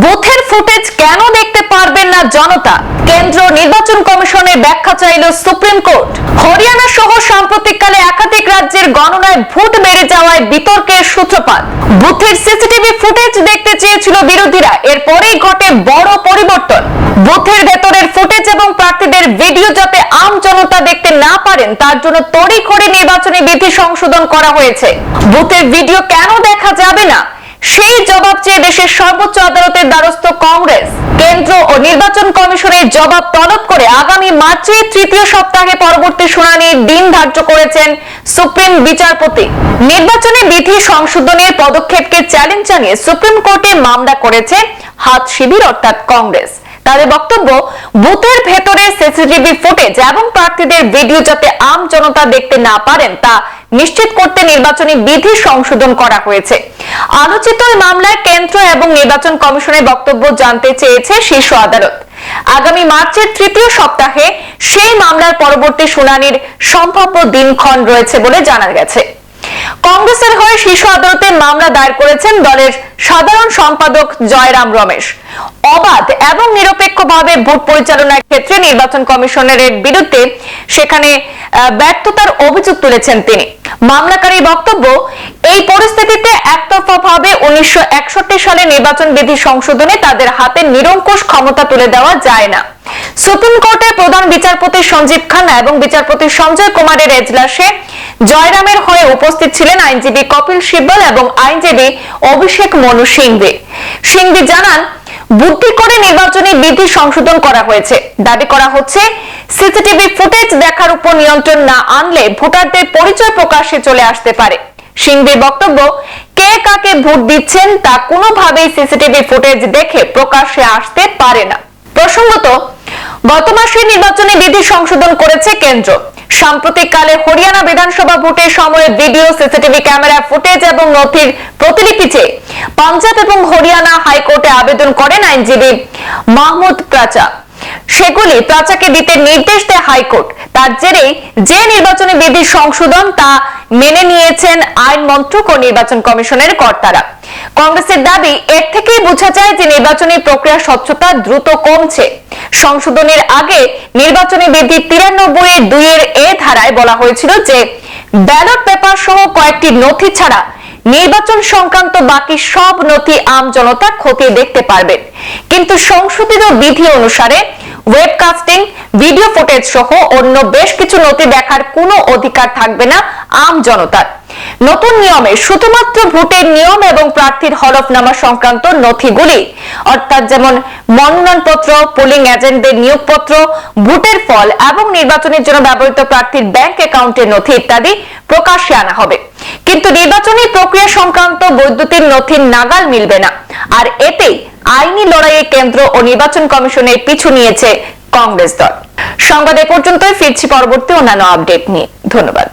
বুথের ফুটেজ কেন দেখতে পারবেন না জনতা? কেন্দ্র নির্বাচন কমিশনের ব্যাখ্যা চাইল সুপ্রিম কোর্ট। হরিয়ানা সহ সাম্প্রতিককালে একাধিক রাজ্যের গণনায় ভোট বেড়ে যাওয়ায় বিতর্কের সূত্রপাত। বুথের সিসিটিভি ফুটেজ দেখতে চেয়েছিল বিরোধীরা। এরপরেই ঘটে বড় পরিবর্তন। বুথের ভেতরের ফুটেজ এবং প্রার্থীদের ভিডিও যাতে আম জনতা দেখতে না পারেন, তার জন্য তড়িঘড়ি নির্বাচনী বিধি সংশোধন করা হয়েছে। বুথের ভিডিও কেন দেখা যাবে না? সেই জবাব চেয়ে দেশের সর্বোচ্চ আদালতের দ্বারস্থ কংগ্রেস। কেন্দ্র ও নির্বাচন কমিশনের জবাব তলব করে আগামী মার্চে তৃতীয় সপ্তাহে পরবর্তী শুনানির দিন ধার্য করেছেন সুপ্রিম বিচারপতি। নির্বাচনে বিধি সংশোধনের পদক্ষেপকে চ্যালেঞ্জ জানিয়ে সুপ্রিম কোর্টে মামলা করেছে হাত শিবির অর্থাৎ কংগ্রেস। তাদের বক্তব্য, বুথের ভেতরে সিসিটিভি ফুটেজ এবং প্রার্থীদের ভিডিও যাতে আম জনতা দেখতে না পারেন, তা নিশ্চিত করতে নির্বাচনী বিধি সংশোধন করা হয়েছে। আলোচিত ওই মামলায় কেন্দ্র এবং নির্বাচন কমিশনের বক্তব্য জানতে চেয়েছে শীর্ষ আদালত। আগামী মার্চের তৃতীয় সপ্তাহে সেই মামলার পরবর্তী শুনানির সম্ভাব্য দিনক্ষণ রয়েছে বলে জানা গেছে। কংগ্রেসের হয়ে শীর্ষ আদালতে মামলা দায়ের করেছেন দলের সাধারণ সম্পাদক জয়রাম রমেশ। অবাধ এবং নিরপেক্ষভাবে ভোট পরিচালনার ক্ষেত্রে নির্বাচন কমিশনের বিরুদ্ধে সেখানে ব্যর্থতার অভিযোগ তুলেছেন তিনি। মামলাকারীর বক্তব্য, এই পরিস্থিতিতে একতরফাভাবে উনিশশো একষট্টি সালে নির্বাচন বিধি সংশোধনে তাদের হাতে নিরঙ্কুশ ক্ষমতা তুলে দেওয়া যায় না। সুপ্রিম কোর্টের প্রধান বিচারপতি সঞ্জীব খান্না এবং বিচারপতি সঞ্জয় কুমারের এজলাসে জয়রামের হয়ে উপস্থিত ছিলেন আইনজীবী কপিল সিব্বল এবং আইনজীবী অভিষেক মনু সিংভি। সিংভি জানান, বুদ্ধি করে নির্বাচনী বিধি সংশোধন করা হয়েছে। দাবি করা হচ্ছে, সিসিটিভি ফুটেজ দেখার উপর নিয়ন্ত্রণ না আনলে ভোটারদের পরিচয় প্রকাশ্যে চলে আসতে পারে। সিংভির বক্তব্য, কে কাকে ভোট দিচ্ছেন তা কোনোভাবেই সিসিটিভি ফুটেজ দেখে প্রকাশ্যে আসতে পারে না। প্রসঙ্গত, গত মাসে নির্বাচনে বিধি সংশোধন করেছে কেন্দ্র। সাম্প্রতিককালে হরিয়ানা বিধানসভা ভোটের সময় ভিডিও, সিসিটিভি ক্যামেরা ফুটেজ এবং নথির প্রতিলিপি চেয়ে পাঞ্জাব এবং হরিয়ানা হাইকোর্টে আবেদন করেন আইনজীবী মাহমুদ প্রাচা। সেগুলি প্রাচাকে দিতে নির্দেশ দেয় হাইকোর্ট। তার জেরেই যে নির্বাচনী বিধি সংশোধন তা মেনে নিয়েছেন আইন মন্ত্রক ও নির্বাচন কমিশনের কর্তারা। কংগ্রেসের দাবি, এর থেকেই বোঝা যায় যে নির্বাচনী প্রক্রিয়া স্বচ্ছতা দ্রুত কমছে। সংশোধনের আগে নির্বাচনী বিধি তিরানব্বই দুইয়ের ধারায় বলা হয়েছিল যে ব্যালট পেপার সহ কয়েকটি নথি ছাড়া নির্বাচন সংক্রান্ত বাকি সব নথি আম জনতা খতিয়ে দেখতে পারবে কিন্তু সংশোধিত বিধি অনুসারে ওয়েবকাস্টিং ভিডিও ফুটেজ সহ অন্য বেশ কিছু নথি দেখার কোনো অধিকার থাকবে না আম জনতার। নতুন নিয়মে শুধুমাত্র ভোটের নিয়ম এবং প্রার্থীর হলফনামা সংক্রান্ত নথিগুলি অর্থাৎ যেমন মনোনয়নপত্র পোলিং এজেন্টদের নিয়োগপত্র, ভোটের ফল এবং নির্বাচনের জন্য ব্যবহৃত প্রার্থীর ব্যাংক অ্যাকাউন্টের নথি ইত্যাদি প্রকাশ্যে আনা হবে। কিন্তু নির্বাচনী প্রক্রিয়া সংক্রান্ত বৈদ্যুতিক নথির নাগাল মিলবে না। আর এতে আইনি লড়াইয়ে কেন্দ্র ও নির্বাচন কমিশনের পিছু নিয়েছে কংগ্রেস দল। সংবাদ এ পর্যন্তই, ফিরছি পরবর্তী অন্যান্য আপডেট নিয়ে। ধন্যবাদ।